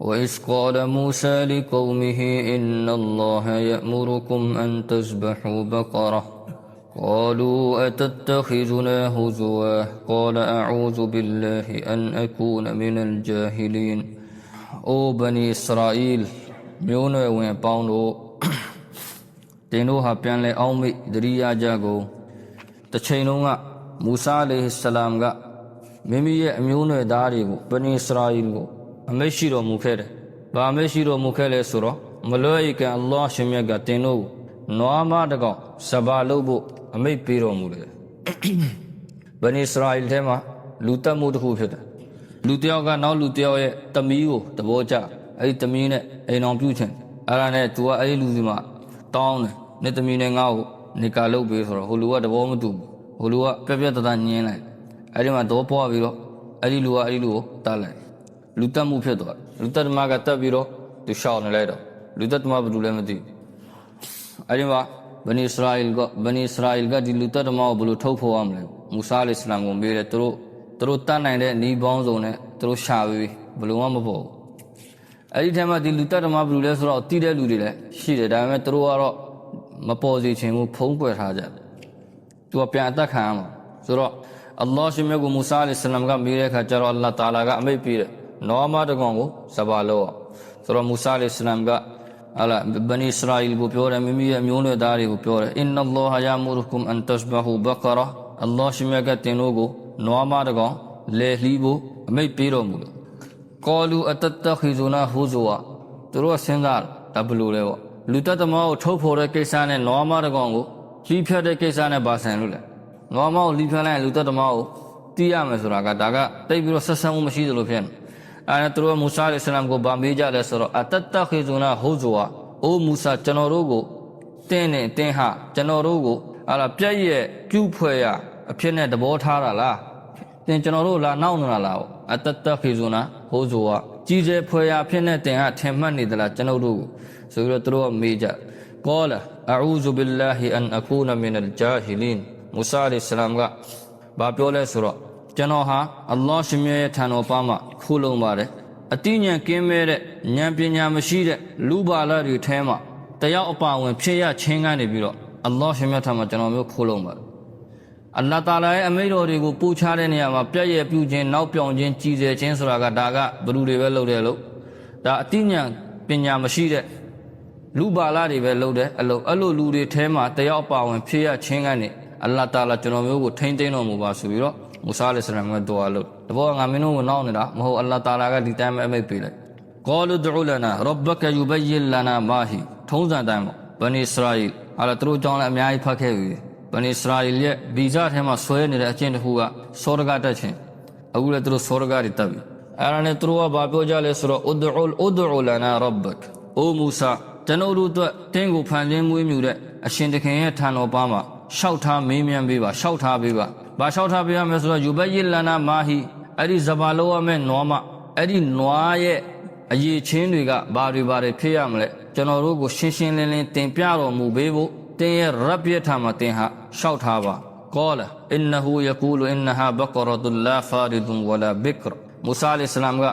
وإذ قال موسى لقومه إن الله يأمركم أن تذبحوا بقرة قالوا أتتخذنا هزوا قال أعوذ بالله أن أكون من الجاهلين أو بني إسرائيل မျိုးနွယ်ဝင်ပေါင်းတို့ တင်တို့ဟာပြန်လဲအောင်မိသတိရကြကုန်တစ်ချိန်လုံးကမူဆာအလိုဟိစလမ်ကမိမိရဲ့အမျိုးနွယ်သားတွေကိုဘနီအစ္စရာအီလ်ကို အမိတ်ရှိတော်မူခဲ့တယ်။ဘာအမိတ်ရှိတော်မူခဲ့လဲဆိုတော့မလွဲကံအလ္လာဟ်ရှင်မြတ်ကတင်တို့ကိုနွားမတစ်ကောင်စဘာလုပ်ဖို့အမိတ်ပေးတော်မူတယ်။ဘနီအစ္စရာအီလ်ထဲမှာလူတက်မှုတစ်ခုဖြစ်တယ်။လူတစ်ယောက်ကနောက်လူတစ်ယောက်ရဲ့တမီးကိုသဘောကျအဲ့ဒီတမီးနဲ့အိမ်အောင်ပြုချင်အဲ့ဒါနဲ့ तू ကအဲ့ဒီလူစီမှာတောင်းတယ်နေတမီးနဲ့ငါ့ကိုနေကာလုပ်ပေးဆိုတော့ဟိုလူကသဘောမတူဘူးဟိုလူကပြက်ပြက်တသားညင်းလိုက်အဲ့ဒီမှာတော့ပွားပြီးတော့အဲ့ဒီလူကအဲ့ဒီလူကိုတတ်လိုက် လူတက်မှုဖြစ်သွားတယ်လူတက်သမားကတက်ပြီးတော့သူရှောက်နေလိုက်တော့လူတက်သမားဘယ်သူလဲမသိဘူးအဲ့ဒီမှာဘနီအစ္စရာအီလ်ကဘနီအစ္စရာအီလ်ကဒီလူတက်သမားကိုဘယ်လိုထုတ်ဖို့ရမလဲမူဆာအလိုင်စလမ်ကိုမေးတယ်သူတို့သူတို့တတ်နိုင်တဲ့ဤပေါင်းစုံနဲ့သူတို့ရှာပြီးဘယ်လိုမှမပေါ့ဘူးအဲ့ဒီထဲမှာဒီလူတက်ဓမ္မဘယ်လူလဲဆိုတော့တည်တဲ့လူတွေလည်းရှိတယ်ဒါပေမဲ့သူတို့ကတော့မပေါ်စီချင်ဘူးဖုံးကွယ်ထားကြတယ်သူကပြန်အသက်ခံရမှာဆိုတော့အလ္လာဟ်ရှင်မြတ်ကိုမူဆာအလိုင်ဆလမ်ကမေးတဲ့အခါကျတော့အလ္လာဟ်တာလာကအမိတ်ပေးတယ် နောမတကောင်ကိုစပါလို့ဆိုတော့မူဆာအလိုင်ဆလမ်ကအလာဘနီအစ္စရာအီလ်ကိုပြောတယ်မိမိရဲ့အမျိုးနွယ်သားတွေကိုပြောတယ်အင်နလ္လာဟ်ယာမူရကုမ်အန်တရှဘဟူဘကရာအလ္လာဟ်ရှင်မြတ်ကတင်တို့ကိုနွားမတကောင်လေလှီးဖို့အမိတ်ပေးတော်မူတယ်ကောလူအတတခိဇူနာဟူဇူဝသူတို့ကစဉ်းစားဒါဘလို့လဲပေါ့လူတတ်သမားကိုထုတ်ဖော်တဲ့ကိစ္စနဲ့နွားမတကောင်ကိုလီးဖြတ်တဲ့ကိစ္စနဲ့ဘာဆိုင်လို့လဲနွားမကိုလီးဖြတ်လိုက်ရင်လူတတ်သမားကိုတီးရမယ်ဆိုတာကဒါကတိတ်ပြီးတော့ဆက်ဆံမှုမရှိသလိုဖြစ်နေ အဲဒါသူတို့ကမူဆာအလိုင်စလမ်ကိုဗာမေးကြလဲဆိုတော့အတတခိဇူနာဟူဇူဝအိုးမူဆာကျွန်တော်တို့ကိုတင်းနေတင်းဟာကျွန်တော်တို့ကိုအဲ့ဒါပြက်ရဲ့ပြုတ်ဖွဲ့ရအဖြစ်နဲ့သဘောထားတာလားတင်ကျွန်တော်တို့လာနောက်နေတာလားအတတခေဇုနာဟိုးဇိုကကြီးကျယ်ဖွယ်ရာဖြစ်နေတင်ဟာထင်မှတ်နေသလားကျွန်တော်တို့ကိုဆိုပြီးတော့သူတို့ကမေးကြကောလာအူဇူဘီလာဟီအန်အကူနမင်အလ်ဂျာဟီလင်မူဆာအလိုင်ဆလမ်ကဘာပြောလဲဆိုတော့ ကျွန်တော်ဟာအလ္လာဟ်ရှင်မြတ်ရဲ့ထံတော်ပါမှာခိုးလုံပါတယ်အတိညာဉ်ကင်းမဲ့တဲ့ဉာဏ်ပညာမရှိတဲ့လူပါလာတွေထဲမှာတယောက်အပါဝင်ဖြစ်ရချင်းကနေပြီးတော့အလ္လာဟ်ရှင်မြတ်ထံမှာကျွန်တော်မျိုးခိုးလုံပါတယ်အလ္လာဟ်တာလာရဲ့အမိန့်တော်တွေကိုပူချတဲ့နေရာမှာပြည့်ရဲ့ပြုခြင်းနောက်ပြောင်ခြင်းကြည်စေခြင်းဆိုတာကဒါကဘယ်သူတွေပဲလုပ်တယ်လို့ဒါအတိညာပညာမရှိတဲ့လူပါလာတွေပဲလုပ်တယ်အလို့အဲ့လိုလူတွေထဲမှာတယောက်ပါဝင်ဖြစ်ရချင်းကနေအလ္လာဟ်တာလာကျွန်တော်မျိုးကိုထိမ့်သိမ်းတော်မူပါဆိုပြီးတော့ မူဆာအလိုင်ဆလမ်ကဒူအာလုပ်တဘောကငါမင်းတို့ကိုနောက်နေတာမဟုတ်အလ္လာဟ်တာလာကဒီတိုင်းပဲအမိန့်ပေးလိုက်ကောလူဒူလနာရဘကယူဘယင်လနာမာဟီထုံးစံတိုင်းပေါ့ဘနီအစ္စရာအီလ်အဲ့ဒါသူတို့ကြောင်းလည်းအများကြီးဖတ်ခဲ့ပြီဘန်အစ္စရာအီလ်ရဲ့ဗီဇထဲမှာဆွဲနေတဲ့အကျင့်တစ်ခုကစောရကတက်ခြင်းအခုလည်းသူတို့စောရကတွေတက်ပြီအဲ့ဒါနဲ့သူတို့ကဘာပြောကြလဲဆိုတော့ဥဒူလ်ဥဒူလနာရဘတ်အိုမူဆာကျွန်တော်တို့အတွက်တင်းကိုဖန်ဆင်းမွေးမြူတဲ့အရှင်တခင်ရဲ့ထံတော်ပါမှာရှောက်ထားမေးမြန်းပေးပါရှောက်ထားပေးပါ ဘာရှောက်ထားပေးရမလဲဆိုတော့ယူဘယိလနာမာဟီအဲ့ဒီဇဘာလောရမဲ့နွားမအဲ့ဒီနွားရဲ့အရေးချင်းတွေကဘာတွေဘာတွေဖြစ်ရမလဲကျွန်တော်တို့ကိုရှင်းရှင်းလင်းလင်းတင်ပြတော်မူပေးဖို့တင်းရဲ့ရပ်ပြစ်ထားမှာတင်းဟာရှောက်ထားပါကောလာအင်နဟူယကူလူအင်နဟာဘကရတုလာဖာရီဒွန်ဝလာဘစ်ကရမူဆာအလိုင်စလမ်က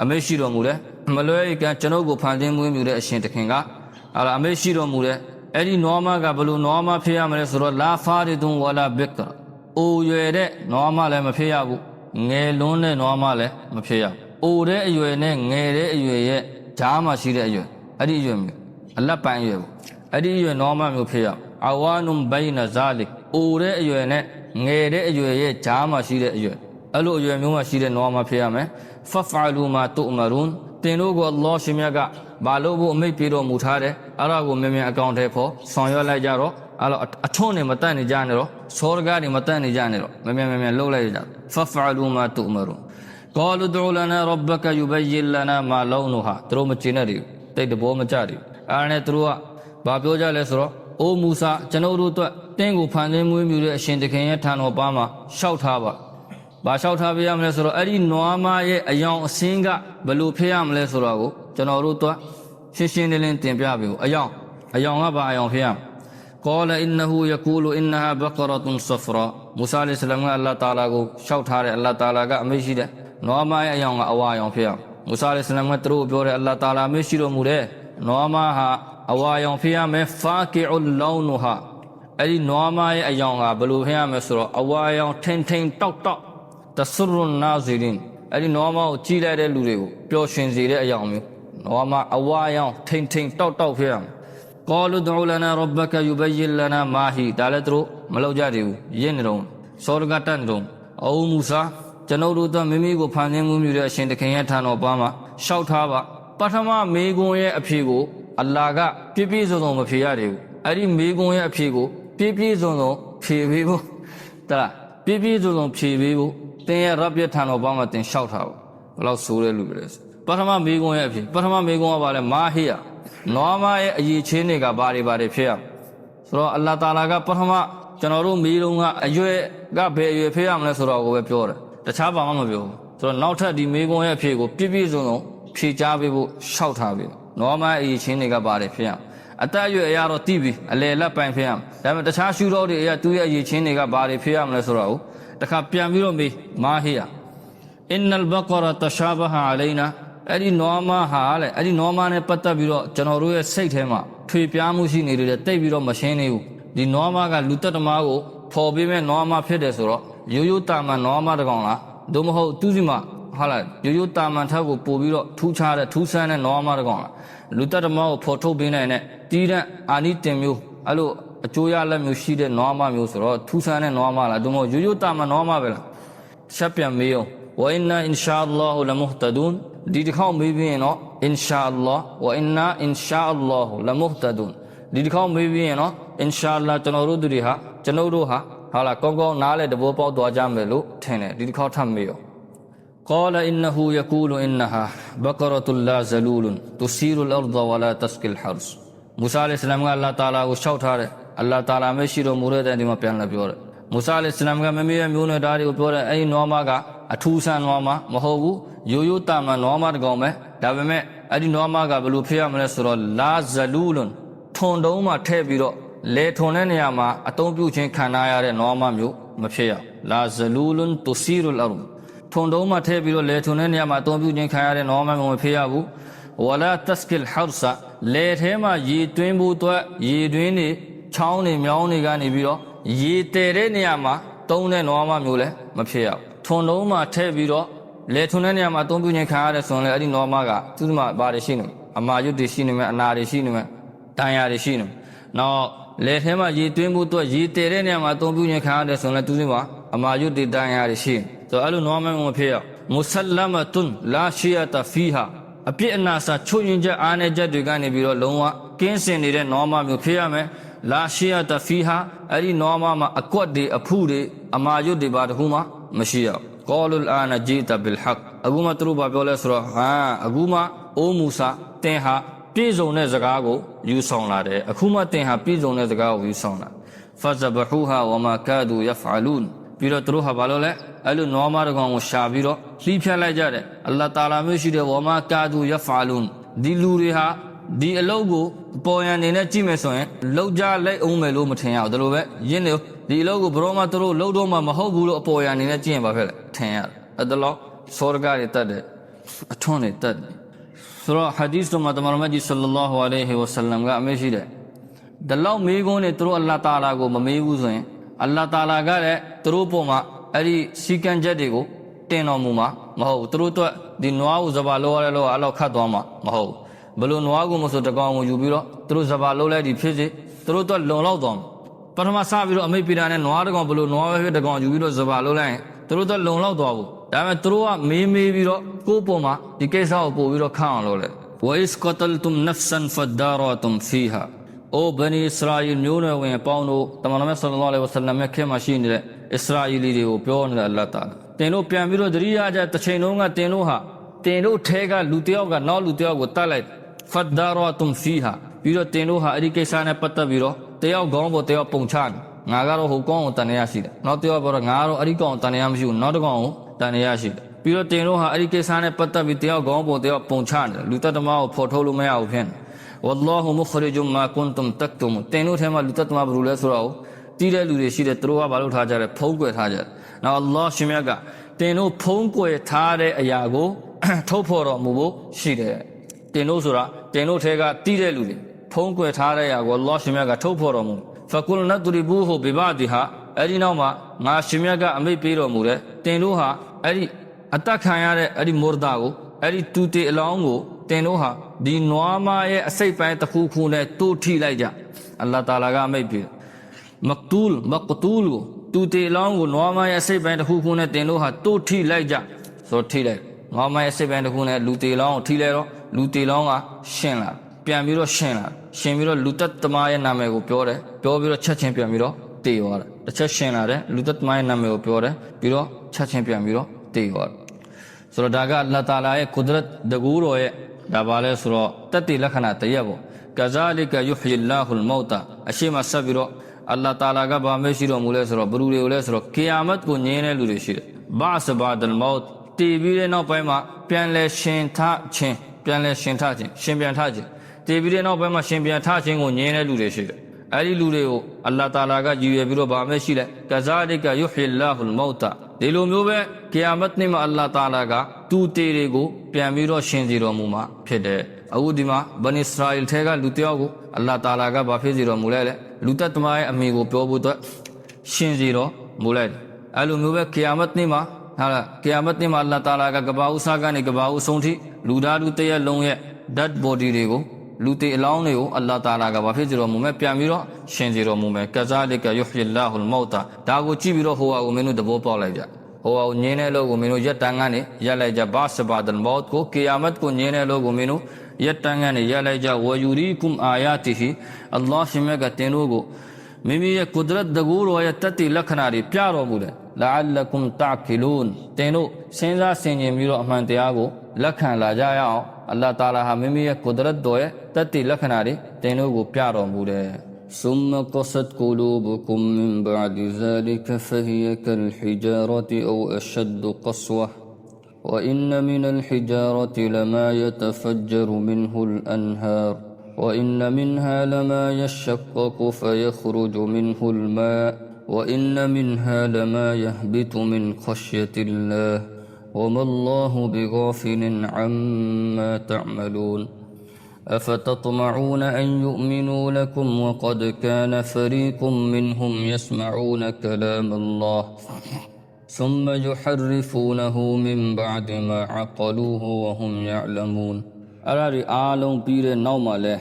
အမေရှိတော်မူတယ်မလွဲကကျွန်ုပ်ကိုဖန်ဆင်းမွေးမြူတဲ့အရှင်တခင်ကအဲ့ဒါအမေရှိတော်မူတယ်အဲ့ဒီနွားမကဘလို့နွားမဖြစ်ရမလဲဆိုတော့လာဖာရီဒွန်ဝလာဘစ်ကရ အိုရွယ်တဲ့နွားမလည်းမဖြစ်ရဘူးငယ်လွန်းတဲ့နွားမလည်းမဖြစ်ရဘူးအိုတဲ့အရွယ်နဲ့ငယ်တဲ့အရွယ်ရဲ့ဂျားမှာရှိတဲ့အရွယ်အဲ့ဒီအရွယ်မျိုးအလက်ပိုင်းအရွယ်ပေါ့အဲ့ဒီအရွယ်နောမမျိုးဖြစ်ရအဝါနုံဘိနဇာလစ်အိုတဲ့အရွယ်နဲ့ငယ်တဲ့အရွယ်ရဲ့ဂျားမှာရှိတဲ့အရွယ်အဲ့လိုအရွယ်မျိုးမှာရှိတဲ့နောမဖြစ်ရမယ်ဖဖအလူမာတုမရုန်တင်တို့ကိုအလ္လာဟ်ရှင်မြတ်ကဘာလို့ဖို့အမိတ်ပေးတော်မူထားတယ်အဲ့ဒါကိုမြင်မြင်အကောင့်ထဲဖို့ဆောင်ရွက်လိုက်ကြတော့အဲ့လိုအထွန်းနေမတတ်နေကြနဲ့တော့ စောရကတွေမတတ်နေကြနဲ့တော့မမြန်မမြန်လှုပ်လိုက်ကြဖဖအလူမာတူမရုကောလူဒူလနာရဘကယူဘယင်လနာမာလောနူဟာသူတို့မကျင်တဲ့တွေတိတ်တဘောမကြတွေအားနဲ့သူတို့ကဘာပြောကြလဲဆိုတော့အိုမူဆာကျွန်ုပ်တို့အတွက်တင်းကိုဖန်ဆင်းမွေးမြူတဲ့အရှင်တခင်ရဲ့ထံတော်ပါမှာရှောက်ထားပါဘာလျှောက်ထားပြရမလဲဆိုတော့အဲ့ဒီနွားမရဲ့အယောင်အစင်းကဘယ်လိုဖြစ်ရမလဲဆိုတော့ကိုကျွန်တော်တို့တော့ရှင်းရှင်းလင်းလင်းတင်ပြပေးဖို့အယောင်အယောင်ကဘာအယောင်ဖြစ်ရမလဲ ကောလအင်နဟူယကူလူအင်နဟာဘကရတုန်ဆဖရာမူဆာအလ္လာဟ်ကအလ္လာဟ်တာလာကိုရှောက်ထားတဲ့အလ္လာဟ်တာလာကအမိရှိတဲ့နွားမရဲ့အယောင်ကအဝါရောင်ဖြစ်အောင်မူဆာအလ္လာဟ်ကသူတို့ပြောတဲ့အလ္လာဟ်တာလာမရှိတော်မူတဲ့နွားမဟာအဝါရောင်ဖြစ်ရမယ်ဖာကီအူလောင်းနူဟာအဲ့ဒီနွားမရဲ့အယောင်ကဘယ်လိုဖြစ်ရမယ်ဆိုတော့အဝါရောင်ထင်ထင်တောက်တောက်တဆွရ်နာဇီရင်အဲ့ဒီနွားမကိုကြည်လိုက်တဲ့လူတွေကိုပျော်ရွှင်စေတဲ့အယောင်မျိုးနွားမအဝါရောင်ထင်ထင်တောက်တောက်ဖြစ်ရမယ် ကောလုဒူလနာရဘကယူဘယင်လနာမာဟီဒါလည်းသူတို့မလောက်ကြသေးဘူးရင့်နေတော့စောရကတန်တုံအူမူဆာကျွန်ုပ်တို့တော့မိမိကိုဖန်ဆင်းမှုမြူတဲ့အရှင်တခင်ရဲ့ထံတော်ပါမှာရှောက်ထားပါပထမမေကွန်ရဲ့အဖြေကိုအလာကပြည့်ပြည့်စုံစုံမဖြေရသေးဘူးအဲ့ဒီမေကွန်ရဲ့အဖြေကိုပြည့်ပြည့်စုံစုံဖြေပေးဖို့တလားပြည့်ပြည့်စုံစုံဖြေပေးဖို့သင်ရဲ့ရပ်ပြထံတော်ပါမှာသင်ရှောက်ထားပါဘယ်လောက်ဆိုးတဲ့လူပဲလဲပထမမေကွန်ရဲ့အဖြေပထမမေကွန်ကဘာလဲမာဟိယာ နွားမရဲ့အရေးချင်းတွေကဘာတွေဘာတွေဖြစ်ရမလဲဆိုတော့အလ္လာဟ်တာလာကပထမကျွန်တော်တို့မိလုံးကအရွယ်ကဘယ်အရွယ်ဖြစ်ရမလဲဆိုတော့ကိုပဲပြောတယ်တခြားဘာမှမပြောဘူးဆိုတော့နောက်ထပ်ဒီမိကွန်ရဲ့အဖြေကိုပြည့်ပြည့်စုံစုံဖြေချပေးဖို့ရှောက်ထားပြီနွားမရဲ့အရေးချင်းတွေကဘာတွေဖြစ်ရမလဲအသက်အရွယ်အရာတော့တိပြီအလေလက်ပိုင်ဖြစ်ရမယ်ဒါပေမဲ့တခြားရှူတော့တွေအရာသူ့ရဲ့အရေးချင်းတွေကဘာတွေဖြစ်ရမလဲဆိုတော့ကိုတခါပြန်ပြီးတော့မေးမာဟီယာအင်နလ်ဘကရတရှာဘဟာအလိုင်နာ အဲ့ဒီနွားမဟာလေအဲ့ဒီနွားမနဲ့ပတ်သက်ပြီးတော့ကျွန်တော်တို့ရဲ့စိတ်ထဲမှာထွေပြားမှုရှိနေတယ်တိတ်ပြီးတော့မရှင်းနေဘူးဒီနွားမကလူတက်တမားကိုဖော်ပေးမဲ့နွားမဖြစ်တယ်ဆိုတော့ရိုးရိုးတာမန်နွားမတစ်ကောင်လားသို့မဟုတ်သူစီမဟာလာရိုးရိုးတာမန်ထက်ကိုပို့ပြီးတော့ထူးခြားတဲ့ထူးဆန်းတဲ့နွားမတစ်ကောင်လားလူတက်တမားကိုဖော်ထုတ်ပေးနိုင်တဲ့တီးတဲ့အာနိတင်မျိုးအဲ့လိုအကျိုးရလက်မျိုးရှိတဲ့နွားမမျိုးဆိုတော့ထူးဆန်းတဲ့နွားမလားသို့မဟုတ်ရိုးရိုးတာမန်နွားမပဲလားရှက်ပြန်မေးအောင်ဝအင်နာအင်ရှာအလ္လာဟူလမုဟ်တဒွန် ဒီတစ်ခေါက်မေးပြီးရင်တော့အင်ရှာအလ္လာဝအင်နာအင်ရှာအလ္လာဟူလမုဟ်တဒွန်ဒီတစ်ခေါက်မေးပြီးရင်တော့အင်ရှာအလ္လာကျွန်တော်တို့တွေဟာကျွန်တော်တို့ဟာဟာလာကောင်းကောင်းနားလဲတဘောပေါက်သွားကြမယ်လို့ထင်တယ်ဒီတစ်ခေါက်ထပ်မေးအောင် قال إنه يقول إنها بقرة لا زلول تسير الأرض ولا تسقي الحرث မူဆာအလိုင်စလမ်ကအလ္လာဟ်တာလာကိုရှောက်ထားတယ်အလ္လာဟ်တာလာမရှိတော်မူတဲ့ဒီမှာပြန်လာပြောတယ်မူဆာအလိုင်စလမ်ကမမေရဲ့မျိုးနွယ်သားတွေကိုပြောတယ်အဲ့ဒီနွားမက အထူးဆန်းနွားမမဟုတ်ဘူးရိုးရိုးတာမန်နွားမတစ်ကောင်ပဲဒါပေမဲ့အဲ့ဒီနွားမကဘယ်လိုဖြစ်ရမလဲဆိုတော့လာဇလူလွန်ထွန်တုံးမှာထည့်ပြီးတော့လေထွန်တဲ့နေရာမှာအတုံးပြုခြင်းခံရတဲ့နွားမမျိုးမဖြစ်ရလာဇလူလွန်တူစီရူလ်အရမ်ထွန်တုံးမှာထည့်ပြီးတော့လေထွန်တဲ့နေရာမှာအတုံးပြုခြင်းခံရတဲ့နွားမမျိုးမဖြစ်ရဘူးဝလာတစကီလ်ဟာဆာလေထဲမှာရေတွင်းဖို့အတွက်ရေတွင်းနေချောင်းနေမြောင်းနေကနေပြီးတော့ရေတဲတဲ့နေရာမှာတုံးတဲ့နွားမမျိုးလည်းမဖြစ်ရဘူး ထွန်တုံးမှာထည့်ပြီးတော့လေထွန်တဲ့နေရာမှာအတုံးပြုခြင်းခံရတဲ့ဆိုရင်လည်းအဲ့ဒီနွားမကသူ့မှာဘာတွေရှိနေမလဲအမာရွတ်တွေရှိနေမယ်အနာတွေရှိနေမယ်တန်ရာတွေရှိနေမယ်နောက်လေထဲမှာရေတွင်းဖို့အတွက်ရေတဲတဲ့နေရာမှာအတုံးပြုခြင်းခံရတဲ့ဆိုရင်လည်းသူ့မှာအမာရွတ်တွေတန်ရာတွေရှိနေဆိုတော့အဲ့လိုနွားမမျိုးမဖြစ်ရမုဆလမတွန်လာရှိယတာဖီဟာအပြစ်အနာစာချွတ်ယွင်းချက်အားနည်းချက်တွေကနေပြီးတော့လုံးဝကင်းစင်နေတဲ့နောမမျိုးဖြစ်ရမယ်လာရှိယတဖီဟာအဲ့ဒီနောမမှာအကွက်တွေအဖုတွေအမာရွတ်တွေပါတခုမှ မရှိရဘူးကောလုလ်အာနဂျီတဘီလ်ဟက်အခုမှသူတို့ဘာပြောလဲဆိုတော့ဟာအခုမှအိုးမူစာတင်ဟာပြည့်စုံတဲ့စကားကိုယူဆောင်လာတယ်အခုမှတင်ဟာပြည့်စုံတဲ့စကားကိုယူဆောင်လာဖဇဘဟူဟာဝမာကာဒူယဖအလူန်ပြီးတော့သူတို့ဟာဘာလို့လဲအဲ့လိုနွားမတကောင်ကိုရှာပြီးတော့လှီးဖြတ်လိုက်ကြတယ်အလ္လာဟ်တာလာမျိုးရှိတဲ့ဝမာကာဒူယဖအလူန်ဒီလူတွေဟာဒီအလုပ်ကိုပေါ်ရန်နေနဲ့ကြည့်မယ်ဆိုရင်လောက်ကြလိုက်အောင်မယ်လို့မထင်ရဘူးဒါလိုပဲယင်းနေ ဒီအလုပ်ကိုဘရောမသူတို့လှုပ်တော့မှမဟုတ်ဘူးလို့အပေါ်ရန်နေနဲ့ကြည့်ရင်ဘာဖြစ်လဲထင်ရတယ်အဲ့ဒါလို့စောရကတွေတတ်တယ်အထွန်းတွေတတ်တယ်ဆိုတော့ဟာဒီစ်တော်မှာတမန်တော်မြတ်ကြီးဆလ္လာလာဟူအလိုင်ဟီဝဆလမ်ကအမေးရှိတယ်ဒီလောက်မေးခွန်းနဲ့သူတို့အလ္လာဟ်တာလာကိုမမေးဘူးဆိုရင်အလ္လာဟ်တာလာကလည်းသူတို့ပုံမှာအဲ့ဒီစီကံချက်တွေကိုတင်တော်မူမှာမဟုတ်ဘူးသူတို့အတွက်ဒီနွားကိုဇဘာလောရလောအလောက်ခတ်သွားမှာမဟုတ်ဘူးဘလို့နွားကိုမဆိုတကောင်ကိုယူပြီးတော့သူတို့ဇဘာလောလိုက်ဒီဖြစ်စေသူတို့အတွက်လုံလောက်သွားမှာ ပထမစပြီးတော့အမိတ်ပီတာနဲ့နွားတကောင်ဘလို့နွားပဲဖြစ်တကောင်ယူပြီးတော့ဇဘာလောလိုက်ရင်သူတို့အတွက်လုံလောက်သွားဘူးဒါပေမဲ့သူတို့ကမေးမေးပြီးတော့ကိုယ့်ပုံမှာဒီကိစ္စကိုပို့ပြီးတော့ခန့်အောင်လုပ်လိုက်ဝိစကတလ်တုမ်နဖ်ဆန်ဖဒါရတုမ်ဖီဟာအိုဘနီအစ္စရာအီမျိုးနွယ်ဝင်အပေါင်းတို့တမန်တော်မြတ်ဆလ္လာလဟ်အလัยဟိဝဆလမ်ရဲ့ခေတ်မှာရှိနေတဲ့အစ္စရာအီလီတွေကိုပြောနေတယ်အလ္လာဟ်တာလာတင်တို့ပြန်ပြီးတော့သတိရကြတစ်ချိန်လုံးကတင်တို့ဟာတင်တို့ထဲကလူတစ်ယောက်ကနောက်လူတစ်ယောက်ကိုတတ်လိုက်ဖတ်ဒါရတုမ်ဖီဟာပြီးတော့တင်တို့ဟာအဲ့ဒီကိစ္စနဲ့ပတ်သက်ပြီးတော့ တယောက်ခေါင်းပေါ်တယောက်ပုံချတယ်ငါကတော့ဟိုကောင်းကိုတန်နေရရှိတယ်နောက်တယောက်ပြောတော့ငါကတော့အဲ့ဒီကောင်းကိုတန်နေရမရှိဘူးနောက်တစ်ကောင်ကိုတန်နေရရှိတယ်ပြီးတော့တင်တို့ဟာအဲ့ဒီကိစ္စနဲ့ပတ်သက်ပြီးတယောက်ခေါင်းပေါ်တယောက်ပုံချတယ်လူတတ်တမားကိုဖော်ထုတ်လို့မရဘူးဖြစ်နေဝလ္လာဟူမခရဂျုမာကွန်တုမ်တက်တုမ်တင်တို့ထဲမှာလူတတ်တမားဘယ်လိုလဲဆိုတော့တီးတဲ့လူတွေရှိတယ်သူတို့ကဘာလို့ထားကြလဲဖုံးကွယ်ထားကြတယ်နောက်အလ္လာဟ်ရှင်မြတ်ကတင်တို့ဖုံးကွယ်ထားတဲ့အရာကိုထုတ်ဖော်တော်မူဖို့ရှိတယ်တင်တို့ဆိုတာတင်တို့ထဲကတီးတဲ့လူတွေ ဖုံးကွယ်ထားတဲ့ຢာကိုအလ္လာဟ်ရှင်မြတ်ကထုတ်ဖော်တော်မူဖကုလနတ်ရီဘူဟူဘီဘာဒီဟာအဲ့ဒီနောက်မှာငါရှင်မြတ်ကအမိတ်ပေးတော်မူတဲ့တင်တို့ဟာအဲ့ဒီအသက်ခံရတဲ့အဲ့ဒီမော်ဒါကိုအဲ့ဒီတူတေအလောင်းကိုတင်တို့ဟာဒီနွားမရဲ့အစိတ်ပိုင်းတစ်ခုခုနဲ့တိုးထိလိုက်ကြအလ္လာဟ်တာလာကအမိတ်ပေးမကတူလ်မကတူလ်ကိုတူတေလောင်းကိုနွားမရဲ့အစိတ်ပိုင်းတစ်ခုခုနဲ့တင်လို့ဟာတိုးထိလိုက်ကြဆိုထိလိုက်နွားမရဲ့အစိတ်ပိုင်းတစ်ခုနဲ့လူတေလောင်းကိုထိလိုက်တော့လူတေလောင်းကရှင်းလာ ပြန်ပြီးတော့ရှင်းလာရှင်းပြီးတော့လူသက်သမားရဲ့နာမည်ကိုပြောတယ်ပြောပြီးတော့ချက်ချင်းပြန်ပြီးတော့တေရောတာတစ်ချက်ရှင်းလာတယ်လူသက်သမားရဲ့နာမည်ကိုပြောတယ်ပြီးတော့ချက်ချင်းပြန်ပြီးတော့တေရောတာဆိုတော့ဒါကအလ္လာဟ်တာလာရဲ့ကုဒရတ်တကူတော်ရဲ့ဒါပါလဲဆိုတော့တက်တေလက္ခဏာတရက်ပေါ့ကဇာလီကယူဟီလာဟူလ်မောတာအရှိမဆက်ပြီးတော့အလ္လာဟ်တာလာကဘာမဲရှိတော်မူလဲဆိုတော့ဘယ်လူတွေကိုလဲဆိုတော့ကိယာမတ်ကိုညင်းတဲ့လူတွေရှိတယ်ဘာစဘာဒလ်မောတ်တည်ပြီးတဲ့နောက်ပိုင်းမှာပြန်လဲရှင်ထခြင်းပြန်လဲရှင်ထခြင်းရှင်ပြန်ထခြင်း တည်ပြီးတဲ့နောက်ပိုင်းမှာရှင်ပြန်ထခြင်းကိုညင်းတဲ့လူတွေရှိတယ်အဲ့ဒီလူတွေကိုအလ္လာဟ်တာလာကရည်ရွယ်ပြီးတော့ဗာမဲရှိလဲကဇာလီကယူဟီလာဟူလ်မောတာဒီလိုမျိုးပဲကိယာမတ်နေ့မှာအလ္လာဟ်တာလာကသူတေတွေကိုပြန်ပြီးတော့ရှင်စီတော်မူမှာဖြစ်တယ်အခုဒီမှာဗန်အစ္စရာအီလ်ထဲကလူတယောက်ကိုအလ္လာဟ်တာလာကဘာဖြစ်စီတော်မူလဲလဲလူသက်သမားရဲ့အမိကိုပြောဖို့အတွက်ရှင်စီတော်မူလိုက်တယ်အဲ့လိုမျိုးပဲကိယာမတ်နေ့မှာဟာလားကိယာမတ်နေ့မှာအလ္လာဟ်တာလာကကဘာဦးစားကနေကဘာဦးဆုံးထိလူသားလူတရက်လုံးရဲ့ dead body တွေကို လူတေအလောင်းတွေကိုအလ္လာဟ်တာလာကဘာဖြစ်စီတော်မူမယ်ပြန်ပြီးတော့ရှင်စီတော်မူမယ်ကဇာလီကယူဟီလာဟူလ်မောတာဒါကိုကြည့်ပြီးတော့ဟိုဟာကိုမင်းတို့သဘောပေါက်လိုက်ကြဟိုဟာကိုညင်းတဲ့လို့ကိုမင်းတို့ရက်တန်းကနေရက်လိုက်ကြဘာစဘာဒလ်မောတ်ကိုကိယာမတ်ကိုညင်းတဲ့လို့ကိုမင်းတို့ရက်တန်းကနေရက်လိုက်ကြဝယူရီကုမ်အာယာတီဟီအလ္လာဟ်ရှင်မြတ်ကတင်တို့ကိုမိမိရဲ့ကုဒရတ်တကူတော်ရဲ့တတ်တည်လက္ခဏာတွေပြတော်မူတယ်လာအလကုမ်တာကီလွန်တင်တို့စဉ်းစားဆင်ခြင်ပြီးတော့အမှန်တရားကိုလက်ခံလာကြရအောင် အလ္လာဟ်တာလာဟာမိမိရဲ့ကုဒရတ်တော်ရဲ့တတ်တည်လက္ခဏာတွေတင်တို့ကိုပြတော်မူတယ် ثم قست قلوبكم من بعد ذلك فهي كالحجارة أو أشد قسوة وإن من الحجارة لما يتفجر منه الأنهار وإن منها لما يشقق فيخرج منه الماء وإن منها لما يهبط من خشية الله وما الله بغافل عما تعملون أفتطمعون أن يؤمنوا لكم وقد كان فريق منهم يسمعون كلام الله ثم يحرفونه من بعد ما عقلوه وهم يعلمون. أراري آلون بير نوم له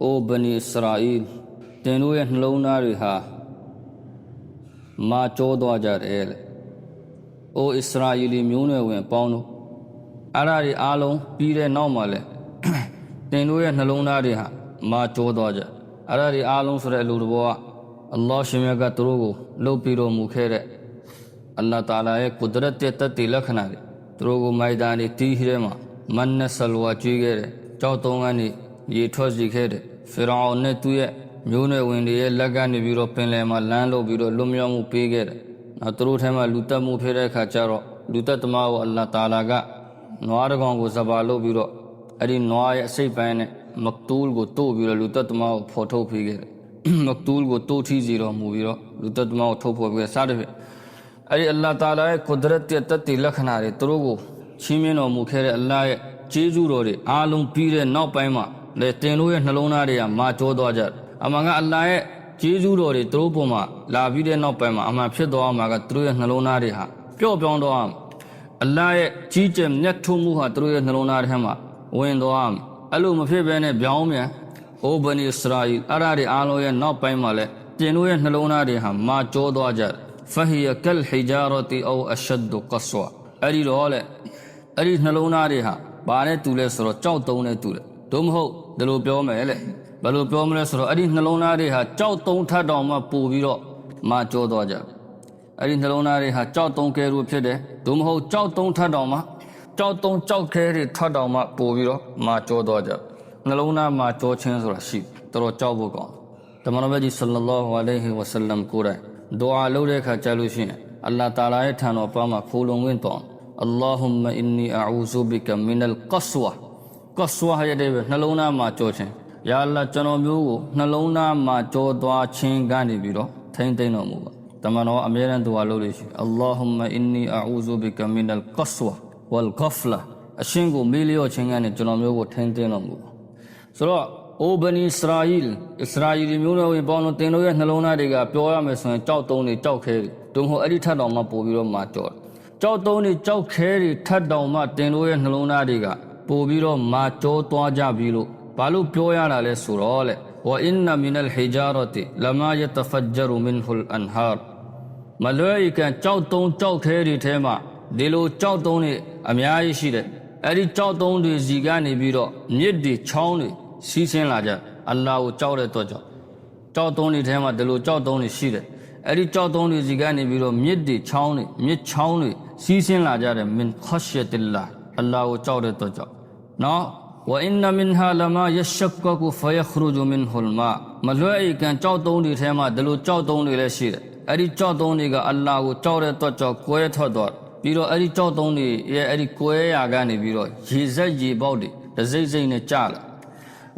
أو بني إسرائيل. تنوين لوناريها ما چودوا جار ایل အီးတင်တို့ရဲ့နှလုံးသားတွေဟာမာကြောသွားကြတယ်လေအိုအစ္စရာအီလီမျိုးနွယ်ဝင်ပေါင်းတို့အဲ့ဒါဒီအားလုံးပြီးတဲ့နောက်မှာလဲတင်တို့ရဲ့နှလုံးသားတွေဟာမာကြောသွားကြအဲ့ဒါဒီအားလုံးဆိုတဲ့အလိုတော်ကအလ္လာဟ်ရှင်မြတ်ကသူတို့ကိုလှုပ်ပြီးတော်မူခဲ့တဲ့အလ္လာဟ်တာလာရဲ့ကုဒရတ်တဲ့တတ်တည်လက္ခဏာတွေသူတို့ကိုမိုက်တာနေတီးထဲမှာမန်နဲ့ဆလဝါကျွေးခဲ့တယ်ကြောက်တုံးကနေရေထွက်စီခဲ့တယ်ဖီရောင်နဲ့သူ့ရဲ့မျိုးနွယ်ဝင်တွေရဲ့လက်ကနေပြီးတော့ပင်လယ်မှာလမ်းလုပ်ပြီးတော့လွတ်မြောက်မှုပေးခဲ့တယ် နောက်သူတို့ထဲမှာလူတက်မှုဖြစ်တဲ့အခါကျတော့လူတက်သမားကိုအလ္လာဟ်တာလာကနွားတကောင်ကိုစပါလုပ်ပြီးတော့အဲ့ဒီနွားရဲ့အစိတ်ပိုင်းနဲ့မကတူလ်ကိုတို့ပြီးတော့လူတက်သမားကိုဖော်ထုတ်ပေးခဲ့တယ်မကတူလ်ကိုတို့ထီစီတော့မူပြီးတော့လူတက်သမားကိုထုတ်ဖော်ပြီးစားတဲ့ဖြစ်အဲ့ဒီအလ္လာဟ်တာလာရဲ့ကုဒရတ်ရဲ့တတ်တည်လက္ခဏာတွေသူတို့ကိုချီးမြှင့်တော်မူခဲ့တဲ့အလ္လာဟ်ရဲ့ကျေးဇူးတော်တွေအားလုံးပြီးတဲ့နောက်ပိုင်းမှာလေတင်တို့ရဲ့နှလုံးသားတွေကမာကြောသွားကြတယ်အမှန်ကအလ္လာဟ်ရဲ့ ကျေးဇူးတော်တွေသူတို့ပုံမှာလာပြီးတဲ့နောက်ပိုင်းမှာအမှန်ဖြစ်သွားမှာကသူတို့ရဲ့နှလုံးသားတွေဟာပျော့ပြောင်းသွားမှာအလ္လာဟ်ရဲ့ကြီးကျယ်မြတ်ထိုးမှုဟာသူတို့ရဲ့နှလုံးသားထဲမှာဝင်သွားမှာအဲ့လိုမဖြစ်ဘဲနဲ့ပြောင်းမြန်အိုဘနီအစ္စရာအီအရာတွေအားလုံးရဲ့နောက်ပိုင်းမှာလဲတင်တို့ရဲ့နှလုံးသားတွေဟာမာကျောသွားကြဖဟီယကလ်ဟီဂျာရတီအောအရှဒ်ကဆွာအဲ့ဒီတော့လဲအဲ့ဒီနှလုံးသားတွေဟာဘာနဲ့တူလဲဆိုတော့ကြောက်တုံးနဲ့တူတယ်တို့မဟုတ်ဒီလိုပြောမယ်လေ ဘယ်လိုပြောမလဲဆိုတော့အဲ့ဒီနှလုံးသားတွေဟာကြောက်တုံးထပ်တောင်မှပို့ပြီးတော့မာကြောသွားကြအဲ့ဒီနှလုံးသားတွေဟာကြောက်တုံးကဲလို့ဖြစ်တယ်ဒုမဟုတ်ကြောက်တုံးထပ်တောင်မှကြောက်တုံးကြောက်ခဲတွေထပ်တောင်မှပို့ပြီးတော့မာကြောသွားကြနှလုံးသားမှာကြောချင်းဆိုတာရှိတော်တော်ကြောက်ဖို့ကောင်းတမန်တော်ကြီးဆလ္လာလာဟူအလိုင်ဟီဝဆလမ်ကိုယ်တိုင်ဒူအာလုပ်တဲ့အခါကြလို့ရှိရင်အလ္လာဟ်တာလာရဲ့ထံတော်ပါမှာခိုးလုံဝင်တော်အလ္လာဟူမအင်နီအူဇူဘီကမင်အလ်ကဆဝါကဆဝါရဲ့တဲ့နှလုံးသားမှာကြောခြင်း ယာအလ္လာဟ်ကျွန်တော်မျိုးကိုနှလုံးသားမှာကြောသွားခြင်းကနေပြီးတော့ထိမ့်သိမ့်တော်မူပါတမန်တော်အမြဲတမ်းဒူအာလုပ်လို့ရှိအလ္လာဟူမအင်နီအူဇူဘီကမင်အလ်ကဆဝါဝလ်ဂဖလာအရှင်ကိုမေးလျော့ခြင်းကနေကျွန်တော်မျိုးကိုထိန်းသိမ်းတော်မူပါဆိုတော့အိုဘနီအစ္စရာအီလ်အစ္စရာအီလ်မျိုးနွယ်ဝင်ပေါင်းတို့တင်တို့ရဲ့နှလုံးသားတွေကပြောရမယ်ဆိုရင်ကြောက်တုံးတွေကြောက်ခဲတွေတုံဟိုအဲ့ဒီထက်တော်မှပို့ပြီးတော့မှကြောက်တယ်ကြောက်တုံးတွေကြောက်ခဲတွေထက်တော်မှတင်တို့ရဲ့နှလုံးသားတွေကပို့ပြီးတော့မှကြောသွားကြပြီလို့ ဘာလို့ပြောရတာလဲဆိုတော့လေဝအင်နမင်အလ်ဟီဂျာရတီလမာယတဖဂျရူမင်ဟူလ်အန်ဟာမလွဲဤကကြောက်တုံးကြောက်ခဲတွေထဲမှာဒီလိုကြောက်တုံးတွေအများကြီးရှိတယ်အဲ့ဒီကြောက်တုံးတွေစီကနေပြီးတော့မြစ်တွေချောင်းတွေစီးဆင်းလာကြအလ္လာဟ်ကိုကြောက်တဲ့တော့ကြောင့်ကြောက်တုံးတွေထဲမှာဒီလိုကြောက်တုံးတွေရှိတယ်အဲ့ဒီကြောက်တုံးတွေစီကနေပြီးတော့မြစ်တွေချောင်းတွေမြစ်ချောင်းတွေစီးဆင်းလာကြတယ်မင်ခရှယတိလာအလ္လာဟ်ကိုကြောက်တဲ့တော့ကြောင့်နော် وإن منها لما يشقق فيخرج منه الماء မလွဲအိကန်ကြောက်တုံးတွေထဲမှာဒီလိုကြောက်တုံးတွေလည်းရှိတယ်အဲ့ဒီကြောက်တုံးတွေကအလ္လာဟ်ကိုကြောက်တဲ့တော့ကြောင့်ကွဲထွက်သွားပြီးတော့အဲ့ဒီကြောက်တုံးတွေရဲ့အဲ့ဒီကွဲရာကနေပြီးတော့ရေစက်ရေပေါက်တွေတစိမ့်စိမ့်နဲ့ကျလာ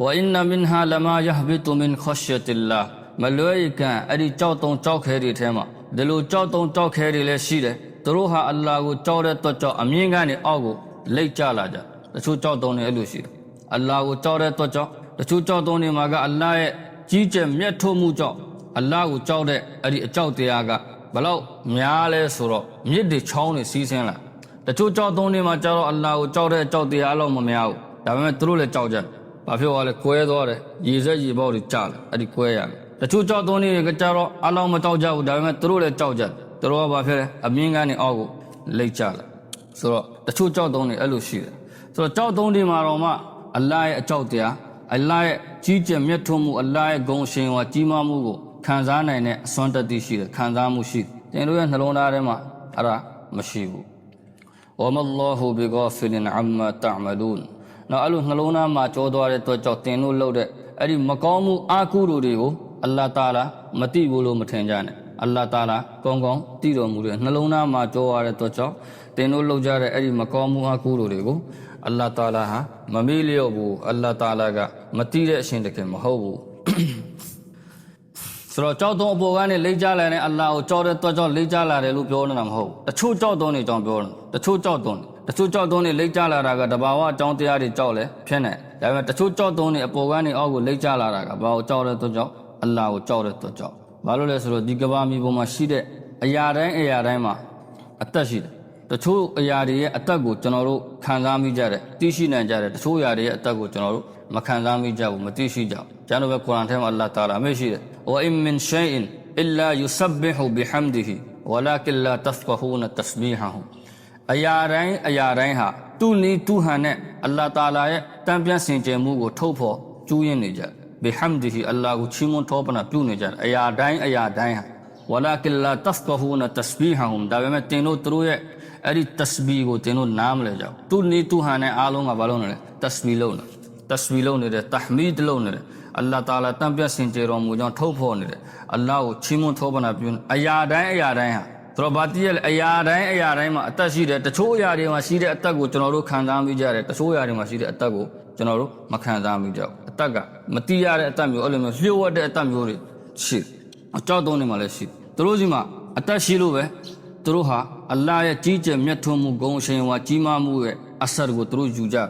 وإن منها لما يهبط من خشية الله မလွဲကန်အဲ့ဒီကြောက်တုံးကြောက်ခဲတွေထဲမှာဒီလိုကြောက်တုံးကြောက်ခဲတွေလည်းရှိတယ်သူတို့ဟာအလ္လာဟ်ကိုကြောက်တဲ့တော့ကြောင့်အမြင့်ကနေအောက်ကိုလိတ်ကျလာကြတချို့ကြောက်တုံးတွေအဲ့လိုရှိတယ် အလ္လာဟ်ကိုကြောက်တဲ့တော့ကြောင့်တချို့ကြောက်တုံးတွေမှာကအလ္လာဟ်ရဲ့ကြီးကျယ်မြတ်ထိုးမှုကြောင့်အလ္လာဟ်ကိုကြောက်တဲ့အဲ့ဒီအကြောက်တရားကဘလောက်များလဲဆိုတော့မြစ်တွေချောင်းတွေစီးဆင်းလာတချို့ကြောက်တုံးတွေမှာကျတော့အလ္လာဟ်ကိုကြောက်တဲ့အကြောက်တရားအလောက်မများဘူးဒါပေမဲ့သူတို့လည်းကြောက်ကြတယ်ဘာဖြစ်သွားလဲကွဲသွားတယ်ရေစက်ရေပေါက်တွေကျလာအဲ့ဒီကွဲရတယ်တချို့ကြောက်တုံးတွေကကြတော့အလောင်းမကြောက်ကြဘူးဒါပေမဲ့သူတို့လည်းကြောက်ကြတယ်သူတို့ကဘာဖြစ်လဲအမြင့်ကနေအောက်ကိုလိတ်ကျလာဆိုတော့တချို့ကြောက်တုံးတွေအဲ့လိုရှိတယ်ဆိုတော့ကြောက်တုံးတွေမှာတော့မှ အလ္လာဟ်ရဲ့အကြောက်တရားအလ္လာဟ်ရဲ့ကြီးကျယ်မြတ်ထွန်းမှုအလ္လာဟ်ရဲ့ဂုဏ်ရှင်ဟောကြီးမားမှုကိုခံစားနိုင်တဲ့အစွမ်းတတိရှိတယ်ခံစားမှုရှိတယ်တင်တို့ရဲ့နှလုံးသားထဲမှာအဲ့ဒါမရှိဘူးဝမလ္လာဟူဘီဂါဖီလင်အမ္မာတာမလူန်နော်အဲ့လိုနှလုံးသားမှာကြောသွားတဲ့အတွက်ကြောင့်တင်တို့လုပ်တဲ့အဲ့ဒီမကောင်းမှုအကုသိုလ်တွေကိုအလ္လာဟ်တာလာမတိဘူးလို့မထင်ကြနဲ့အလ္လာဟ်တာလာကောင်းကောင်းတည်တော်မူတဲ့နှလုံးသားမှာကြောရတဲ့တော့ကြောင့်တင်တို့လှုပ်ကြတဲ့အဲ့ဒီမကောင်းမှုအကုသိုလ်တွေကို အလ္လာဟ်တာလာဟာမမေ့လျော့ဘူးအလ္လာဟ်တာလာကမတိတဲ့အရှင်တကယ်မဟုတ်ဘူးဆိုတော့ကြောက်တုံးအပေါ်ကနေလိမ့်ကြလာတဲ့အလ္လာဟ်ကိုကြောက်တဲ့တော့ကြောင့်လိမ့်ကြလာတယ်လို့ပြောနေတာမဟုတ်ဘူးတချို့ကြောက်တုံးတွေကြောင့်ပြောတယ်တချို့ကြောက်တုံးတွေတချို့ကြောက်တုံးတွေလိမ့်ကြလာတာကတဘာဝအကြောင်းတရားတွေကြောက်လဲဖြစ်နေဒါပေမဲ့တချို့ကြောက်တုံးတွေအပေါ်ကနေအောက်ကိုလိမ့်ကြလာတာကဘာကိုကြောက်တဲ့တော့ကြောင့်အလ္လာဟ်ကိုကြောက်တဲ့တော့ကြောင့်ဘာလို့လဲဆိုတော့ဒီကဘာမီပေါ်မှာရှိတဲ့အရာတိုင်းအရာတိုင်းမှာအသက်ရှိတယ် တချို့အရာတွေရဲ့အသက်ကိုကျွန်တော်တို့ခံစားမိကြတယ်သိရှိနိုင်ကြတယ်တချို့အရာတွေရဲ့အသက်ကိုကျွန်တော်တို့မခံစားမိကြဘူးမသိရှိကြဘူးကျန်တော့ပဲကုရ်အန်ထဲမှာအလ္လာဟ်တာလာအမိန့်ရှိတယ်ဝအင်မင်ရှိုင်အလာယူဆဘ်ဟူဘီဟမ်ဒီဟီဝလာကင်လာတဖကဟူနတစဘီဟာဟူအရာတိုင်းအရာတိုင်းဟာသူ့နီးသူ့ဟန်နဲ့အလ္လာဟ်တာလာရဲ့တန်ပြန်စင်ကြယ်မှုကိုထုတ်ဖော်ကျူးရင်နေကြဘီဟမ်ဒီဟီအလ္လာဟ်ကိုချီးမွမ်းထောပနာပြုနေကြတယ်အရာတိုင်းအရာတိုင်းဟာ ဝလာကင်လာတဖ်ကဟူနတစဘီဟမ်ဒါပေမဲ့တင်တို့သူတို့ရဲ့အဲ့ဒီတစဘီကိုတင်တို့နားမလဲကြဘူးသူ့နီးသူ့ဟန်နဲ့အားလုံးကဘာလုပ်နေလဲတစဘီလုပ်နေတစဘီလုပ်နေတယ်တဟမီဒ်လုပ်နေတယ်အလ္လာဟ်တာလာတံပြန့်စင်ကြယ်တော်မူကြောင်းထုတ်ဖော်နေတယ်အလ္လာဟ်ကိုချီးမွမ်းထောပနာပြုနေအရာတိုင်းအရာတိုင်းဟာဆိုတော့ဗာတိရဲ့အရာတိုင်းအရာတိုင်းမှာအသက်ရှိတယ်တချို့အရာတွေမှာရှိတဲ့အသက်ကိုကျွန်တော်တို့ခံစားမိကြတယ်တချို့အရာတွေမှာရှိတဲ့အသက်ကိုကျွန်တော်တို့မခံစားမိကြဘူးအသက်ကမတိရတဲ့အသက်မျိုးအဲ့လိုမျိုးလျှို့ဝှက်တဲ့အသက်မျိုးတွေရှိတယ် အကြောက်တုံးတွေမှာလည်းရှိတယ်သူတို့စီမှာအသက်ရှိလို့ပဲသူတို့ဟာအလ္လာဟ်ရဲ့ကြီးကျယ်မြတ်ထွန်းမှုဂုဏ်ရှင်ဝါကြီးမားမှုရဲ့အဆတ်ကိုသူတို့ယူကြတယ်